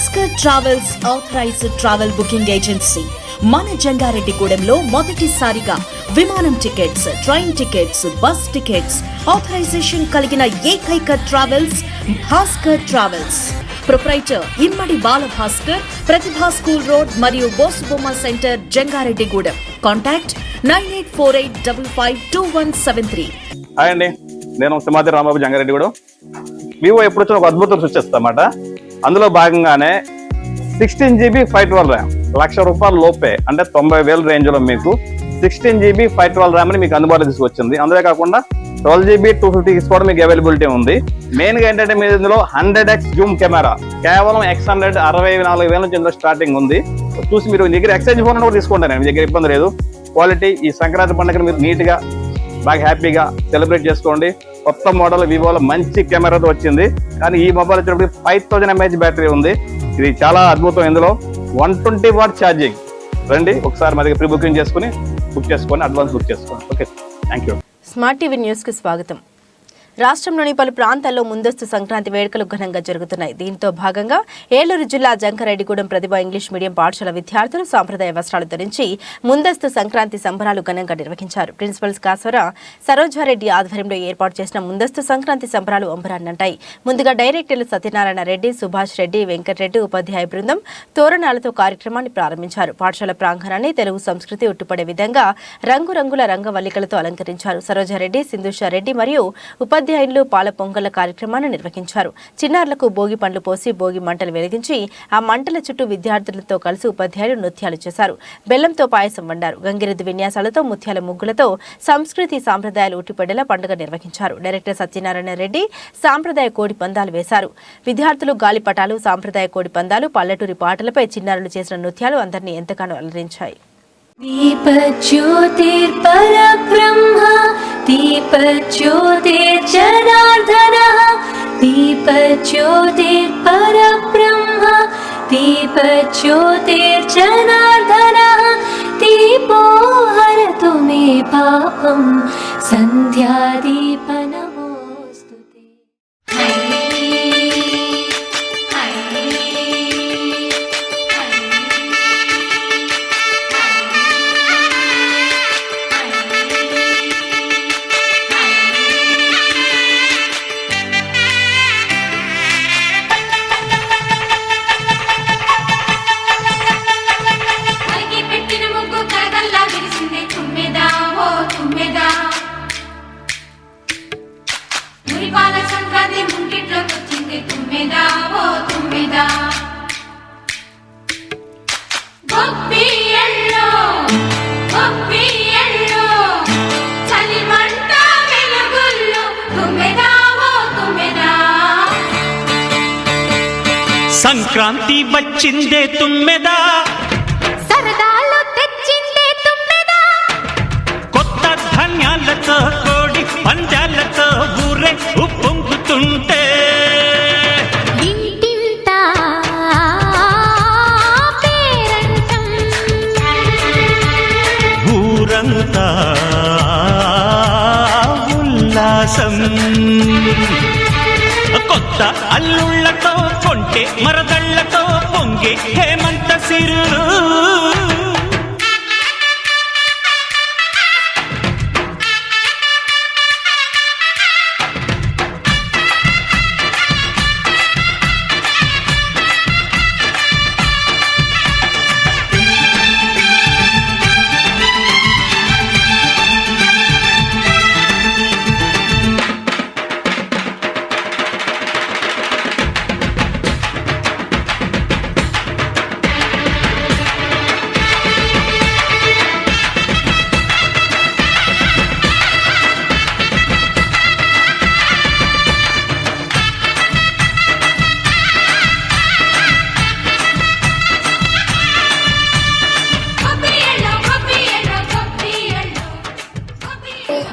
Bhaskar travels authorized travel booking agency మన జంగారెడ్డిగూడెంలో మొదటిసారిగా విమానం tickets train tickets bus tickets authorization కలిగిన ఏకైక travels Bhaskar travels proprietor Immadi Bala Bhaskar Pratibha school road మరియు Bosubomma centre Jangareddygudem. Contact nine eight four eight double five two one seven three. Hi అండి. నేను సింహాద్రి రాంబాబు జంగారెడ్డి కూడా Vivo ఎప్పుడు వచ్చిన ఒక అద్భుతం సృష్టిస్తామాట అందులో భాగంగానే sixteen GB five twelve RAM lakh రూపాయల లోపే అంటే తొంభై వేల రేంజ్లో మీకు sixteen GB five twelve RAM అని మీకు అందుబాటులో తీసుకొచ్చింది. అందులో కాకుండా ట్వెల్వ్ జీబీ టూ ఫిఫ్టీ కూడా మీకు అవైలబిలిటీ ఉంది. మెయిన్గా ఏంటంటే మీరు ఇందులో హండ్రెడ్ ఎక్స్ జూమ్ కెమెరా కేవలం ఎక్స్ హండ్రెడ్ అరవై నాలుగు వేల నుంచి ఇందులో స్టార్టింగ్ ఉంది. చూసి మీరు మీ దగ్గర ఎక్స్చేంజ్ ఫోన్ కూడా తీసుకుంటాను మీ దగ్గర ఇబ్బంది లేదు. క్వాలిటీ ఈ సంక్రాంతి పండుగను మీరు నీట్గా బాగా హ్యాపీగా సెలబ్రేట్ చేసుకోండి. కొత్త మోడల్ వివోలో మంచి కెమెరాతో వచ్చింది. కానీ ఈ మొబైల్ వచ్చేటప్పుడు ఫైవ్ థౌసండ్ ఎంఏహెచ్ బ్యాటరీ ఉంది. ఇది చాలా అద్భుతం ఇందులో. One twenty watt charging. రండి ఒకసారి మా దగ్గర ప్రీ బుకింగ్ చేసుకుని బుక్ చేసుకొని అడ్వాన్స్ బుక్ చేసుకోండి. Okay thank you smart TV న్యూస్కి స్వాగతం. రాష్ట్రంలోని పలు ప్రాంతాల్లో ముందస్తు సంక్రాంతి వేడుకలు ఘనంగా జరుగుతున్నాయి. దీంతో భాగంగా ఏలూరు జిల్లా జంకరెడ్డిగూడెం ప్రతిభ ఇంగ్లీష్ మీడియం పాఠశాల విద్యార్థులు సాంప్రదాయ వస్త్రాలు ధరించి ముందస్తు సంక్రాంతి సంబరాలు ఘనంగా నిర్వహించారు. ప్రిన్సిపల్స్ కాసర సరోజారెడ్డి ఆధ్వర్యంలో ఏర్పాటు చేసిన ముందస్తు సంక్రాంతి సంబరాలు అంబరాన్నంటాయి. ముందుగా డైరెక్టర్లు సత్యనారాయణ రెడ్డి సుభాష్ రెడ్డి వెంకటరెడ్డి ఉపాధ్యాయ బృందం తోరణాలతో కార్యక్రమాన్ని ప్రారంభించారు. పాఠశాల ప్రాంగణాన్ని తెలుగు సంస్కృతి ఉట్టుపడే విధంగా రంగురంగుల రంగవల్లికలతో అలంకరించారు. సరోజారెడ్డి సింధుషారెడ్డి మరియు ఉపాధ్యాయులు పాల పొంగల కార్యక్రమాన్ని నిర్వహించారు. చిన్నారులకు భోగి పండ్లు పోసి భోగి మంటలు వెలిగించి ఆ మంటల చుట్టూ విద్యార్థులతో కలిసి ఉపాధ్యాయులు నృత్యాలు చేశారు. బెల్లంతో పాయసం వండారు. గంగిరెద్దు విన్యాసాలతో ముత్యాల ముగ్గులతో సంస్కృతి సాంప్రదాయాలు ఉట్టిపడేలా పండుగ నిర్వహించారు. డైరెక్టర్ సత్యనారాయణ రెడ్డి సాంప్రదాయ కోడి పందాలు వేశారు. విద్యార్థులు గాలిపటాలు సాంప్రదాయ కోడి పందాలు పల్లెటూరి పాటలపై చిన్నారులు చేసిన నృత్యాలు అందరినీ ఎంతగానో అలరించాయి. దీప జ్యోతిర్పరబ్రహ్మ दीपज्योते जनार्धनः दीपज्योते दीपो हरतु मे पापं सन्ध्यादीप మురిపాల సంక్రాంతి ముంగిట్లోకి వచ్చింది తుమ్మెదా. ఓ తుమ్మెదా తుమ్మెదా ఓ తుమ్మెదా. సంక్రాంతి వచ్చిందే తుమ్మెదా. కొత్త అల్లుళ్ళతో కొంటే మరదళ్ళతో పొంగే హేమంత సిరులు.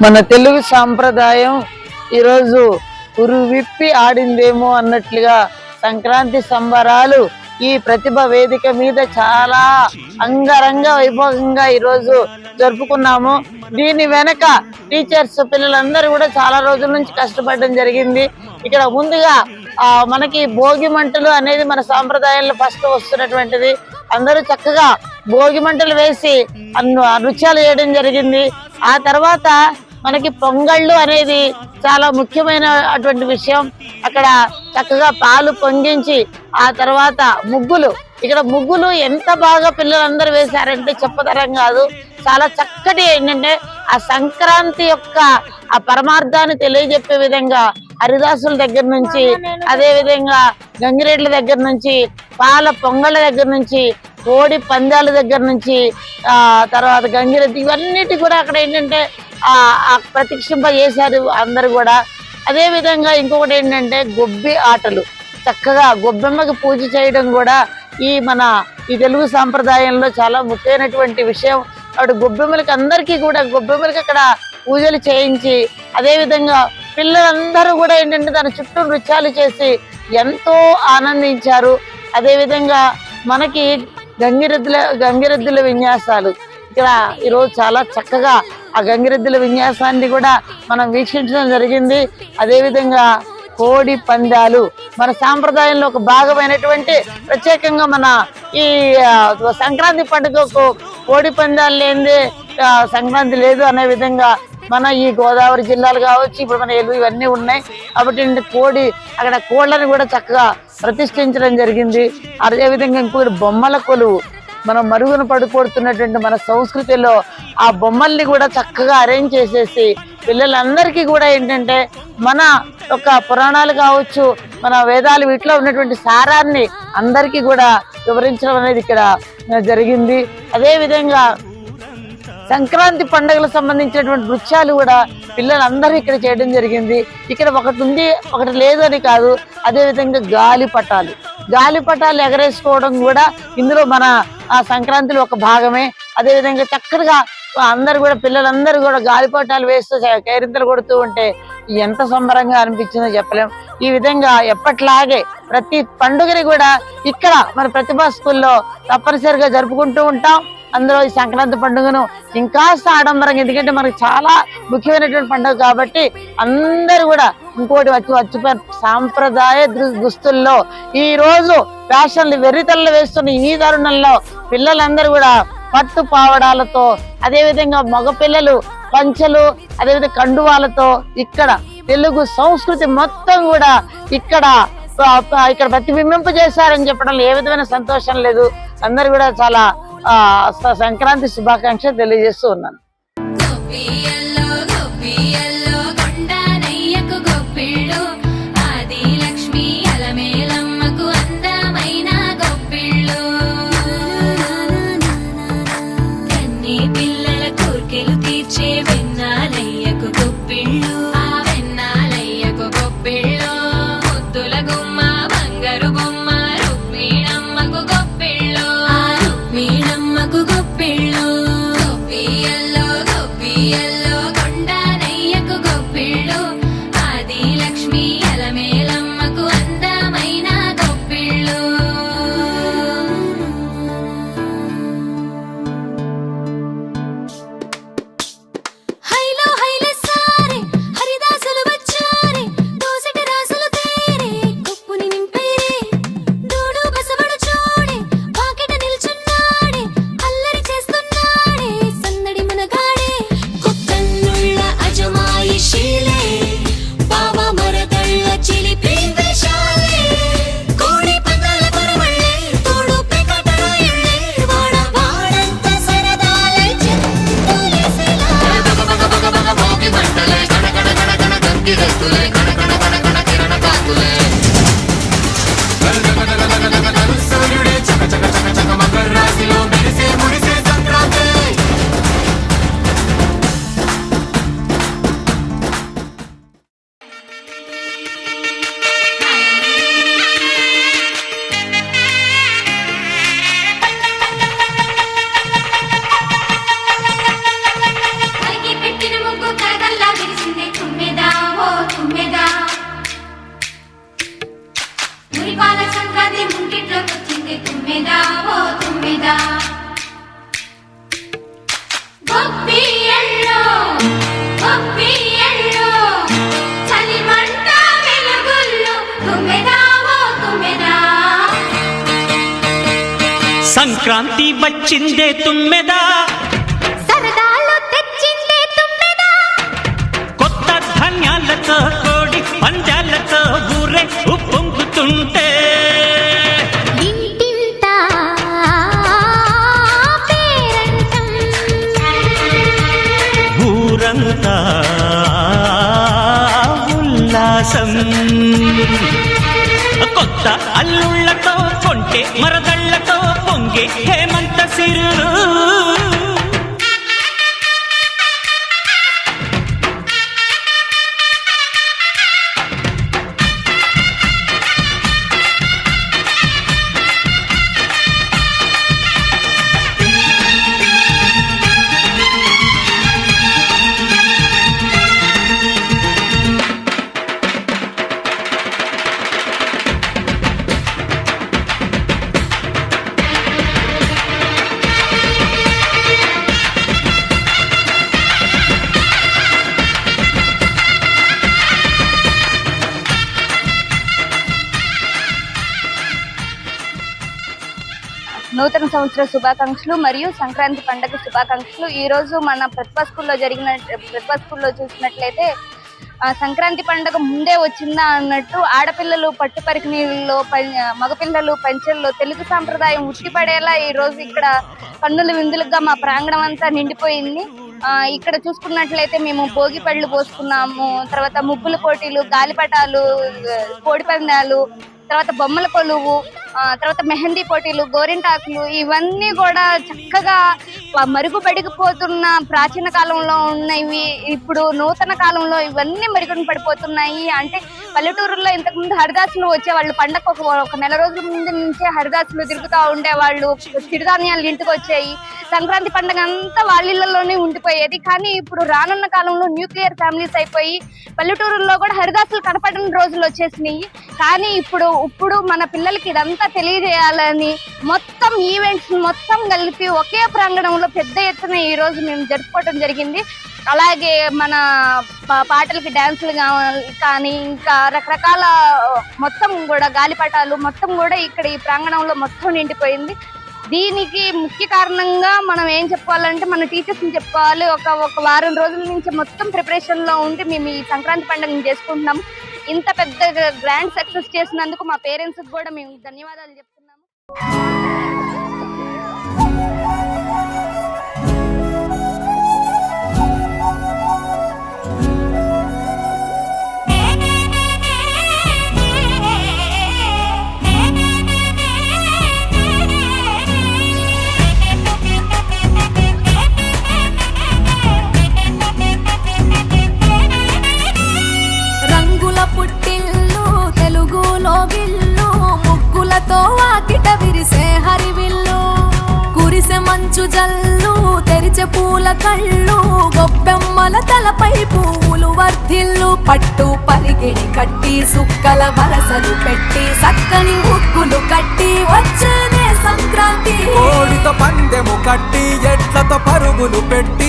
మన తెలుగు సాంప్రదాయం ఈరోజు ఉరు విప్పి ఆడిందేమో అన్నట్లుగా సంక్రాంతి సంబరాలు ఈ ప్రతిభ వేదిక మీద చాలా అంగరంగ వైభవంగా ఈరోజు జరుపుకున్నాము. దీని వెనక టీచర్స్ పిల్లలందరూ కూడా చాలా రోజుల నుంచి కష్టపడడం జరిగింది. ఇక్కడ ముందుగా ఆ మనకి భోగి మంటలు అనేది మన సాంప్రదాయంలో ఫస్ట్ వస్తున్నటువంటిది. అందరూ చక్కగా భోగి మంటలు వేసి అన్ను నృత్యాలు చేయడం జరిగింది. ఆ తర్వాత మనకి పొంగళ్ళు అనేది చాలా ముఖ్యమైన అటువంటి విషయం. అక్కడ చక్కగా పాలు పొంగించి ఆ తర్వాత ముగ్గులు. ఇక్కడ ముగ్గులు ఎంత బాగా పిల్లలందరూ వేశారంటే చెప్పతరం కాదు. చాలా చక్కటి ఏంటంటే ఆ సంక్రాంతి యొక్క ఆ పరమార్థాన్ని తెలియజెప్పే విధంగా హరిదాసుల దగ్గర నుంచి అదే విధంగా గంగిరెడ్ల దగ్గర నుంచి పాల పొంగళ్ళ దగ్గర నుంచి కోడి పందాల దగ్గర నుంచి ఆ తర్వాత గంగిరెద్ది ఇవన్నిటి కూడా అక్కడ ఏంటంటే ప్రతిక్షింప చేశారు అందరు కూడా. అదే విధంగా ఇంకొకటి ఏంటంటే గొబ్బి ఆటలు. చక్కగా గొబ్బెమ్మకి పూజ చేయడం కూడా ఈ మన ఈ తెలుగు సాంప్రదాయంలో చాలా ముఖ్యమైనటువంటి విషయం. అప్పుడు గొబ్బెమ్మలకి అందరికీ కూడా గొబ్బెమ్మలకి అక్కడ పూజలు చేయించి అదేవిధంగా పిల్లలందరూ కూడా ఏంటంటే దాని చుట్టూ నృత్యాలు చేసి ఎంతో ఆనందించారు. అదేవిధంగా మనకి గంగిరెద్దుల గంగిరెద్దుల విన్యాసాలు. ఇక్కడ ఈరోజు చాలా చక్కగా ఆ గంగిరెద్దుల విన్యాసాన్ని కూడా మనం వీక్షించడం జరిగింది. అదేవిధంగా కోడి పందాలు మన సాంప్రదాయంలో ఒక భాగమైనటువంటి ప్రత్యేకంగా మన ఈ సంక్రాంతి పండుగకు కోడి పందాలు లేనిదే సంక్రాంతి లేదు అనే విధంగా మన ఈ గోదావరి జిల్లాలు కావచ్చు ఇప్పుడు మన ఏలు ఇవన్నీ ఉన్నాయి. కాబట్టి కోడి అక్కడ కోళ్ళని కూడా చక్కగా ప్రతిష్ఠించడం జరిగింది. అదే విధంగా ఇంకొకటి బొమ్మల కొలువు. మనం మరుగున పడిపోతున్నటువంటి మన సంస్కృతిలో ఆ బొమ్మల్ని కూడా చక్కగా అరేంజ్ చేసేసి పిల్లలందరికీ కూడా ఏంటంటే మన యొక్క పురాణాలు కావచ్చు మన వేదాలు వీటిలో ఉన్నటువంటి సారాన్ని అందరికీ కూడా వివరించడం అనేది ఇక్కడ జరిగింది. అదేవిధంగా సంక్రాంతి పండుగలకు సంబంధించినటువంటి నృత్యాలు కూడా పిల్లలందరూ ఇక్కడ చేయడం జరిగింది. ఇక్కడ ఒకటి ఉంది ఒకటి లేదు అని కాదు అదేవిధంగా గాలి పటాలు గాలిపటాలు ఎగరేసుకోవడం కూడా ఇందులో మన ఆ సంక్రాంతిలో ఒక భాగమే. అదే విధంగా చక్కగా అందరు కూడా పిల్లలందరూ కూడా గాలిపటాలు వేస్తూ కేరింతలు కొడుతూ ఉంటే ఎంత సంబరంగా అనిపించిందో చెప్పలేం. ఈ విధంగా ఎప్పట్లాగే ప్రతి పండుగని కూడా ఇక్కడ మన ప్రతిభా స్కూల్లో తప్పనిసరిగా జరుపుకుంటూ ఉంటాం. అందులో ఈ సంక్రాంతి పండుగను ఇంకా ఆడంబరంగా ఎందుకంటే మనకి చాలా ముఖ్యమైనటువంటి పండుగ కాబట్టి అందరూ కూడా ఇంకోటి వచ్చి వచ్చిపోయిన సాంప్రదాయ దుస్తుల్లో ఈ రోజు ఫ్యాషన్లు వెర్రితల్లు వేస్తున్న ఈ తరుణంలో పిల్లలందరూ కూడా పట్టు పావడాలతో అదేవిధంగా మగపిల్లలు పంచెలు అదేవిధంగా కండువాలతో ఇక్కడ తెలుగు సంస్కృతి మొత్తం కూడా ఇక్కడ ఇక్కడ ప్రతిబింబింప చేశారని చెప్పడంలో ఏ విధమైన సంతోషం లేదు. అందరు కూడా చాలా సంక్రాంతి శుభాకాంక్ష తెలియజేస్తూ ఉన్నాను. సిరిపాల సంక్రాంతి ముంగిట్లోకొచ్చింది తుమ్మెదా ఓ తుమ్మెదా. గొప్పియల్లో గొప్పియల్లో చలిమంట వెలుగుల్లో తుమ్మెదా తుమ్మెదా. సంక్రాంతి వచ్చిందే కోడి పంచాలతో నూతన సంవత్సర శుభాకాంక్షలు మరియు సంక్రాంతి పండుగ శుభాకాంక్షలు. ఈరోజు మన ప్రతిభా స్కూల్లో జరిగిన ప్రతిభా స్కూల్లో చూసినట్లయితే ఆ, సంక్రాంతి పండుగ ముందే వచ్చిందా అన్నట్టు ఆడపిల్లలు పట్టు పరికిణీల్లో మగపిల్లలు పంచెల్లో తెలుగు సాంప్రదాయం ఉట్టిపడేలా ఈ రోజు ఇక్కడ కన్నుల విందులుగా మా ప్రాంగణం అంతా నిండిపోయింది. ఇక్కడ చూసుకున్నట్లయితే మేము భోగి పళ్ళు పోసుకున్నాము తర్వాత ముగ్గుల పోటీలు గాలిపటాలు కోడిపందాలు తర్వాత బొమ్మల కొలువు తర్వాత మెహందీ పోటీలు గోరింటాకులు ఇవన్నీ కూడా చక్కగా మరుగుపడిపోతున్న ప్రాచీన కాలంలో ఉన్నవి ఇప్పుడు నూతన కాలంలో ఇవన్నీ మరుగున పడిపోతున్నాయి. అంటే పల్లెటూరులో ఇంతకుముందు హరిదాసులు వచ్చేవాళ్ళు పండగ ఒక ఒక నెల రోజుల ముందు నుంచే హరిదాసులు తిరుగుతూ ఉండేవాళ్ళు చిరుధాన్యాలు ఇంటికి వచ్చాయి సంక్రాంతి పండుగ అంతా వాళ్ళ ఇళ్ళలోనే ఉండిపోయేది. కానీ ఇప్పుడు రానున్న కాలంలో న్యూక్లియర్ ఫ్యామిలీస్ అయిపోయి పల్లెటూరుల్లో కూడా హరిదాసులు కనపడని రోజులు వచ్చేసినాయి. కానీ ఇప్పుడు ఇప్పుడు మన పిల్లలకి ఇదంతా తెలియజేయాలని మొత్తం ఈవెంట్స్ మొత్తం కలిపి ఒకే ప్రాంగణం ప్రాంగణంలో పెద్ద ఎత్తున ఈ రోజు మేము జరుపుకోవడం జరిగింది. అలాగే మన పాటలకి డాన్సులు కానీ ఇంకా రకరకాల మొత్తం కూడా గాలిపటాలు మొత్తం కూడా ఇక్కడ ఈ ప్రాంగణంలో మొత్తం నిండిపోయింది. దీనికి ముఖ్య కారణంగా మనం ఏం చెప్పుకోవాలంటే మన టీచర్స్ని చెప్పుకోవాలి. ఒక ఒక వారం రోజుల నుంచి మొత్తం ప్రిపరేషన్లో ఉండి మేము ఈ సంక్రాంతి పండుగను చేసుకుంటున్నాం ఇంత పెద్ద గ్రాండ్ సక్సెస్ చేసినందుకు మా పేరెంట్స్కి కూడా మేము ధన్యవాదాలు చెప్తున్నాము. జల్లు తెరిచే పూల కళ్ళు గొప్పెమ్మల తలపై పువ్వులు వర్ధిల్లు పట్టు పరిగిడి కట్టి సుక్కల వరసలు పెట్టి సక్కని ముగ్గులు కట్టి వచ్చేదే సంక్రాంతి. కోడితో పందెము కట్టి ఎట్లతో పరుగులు పెట్టి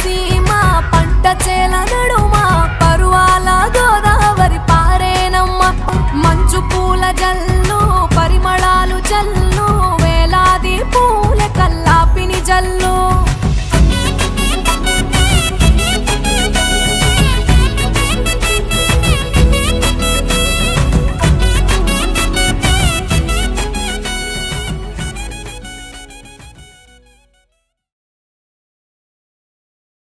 సీమ పంట చే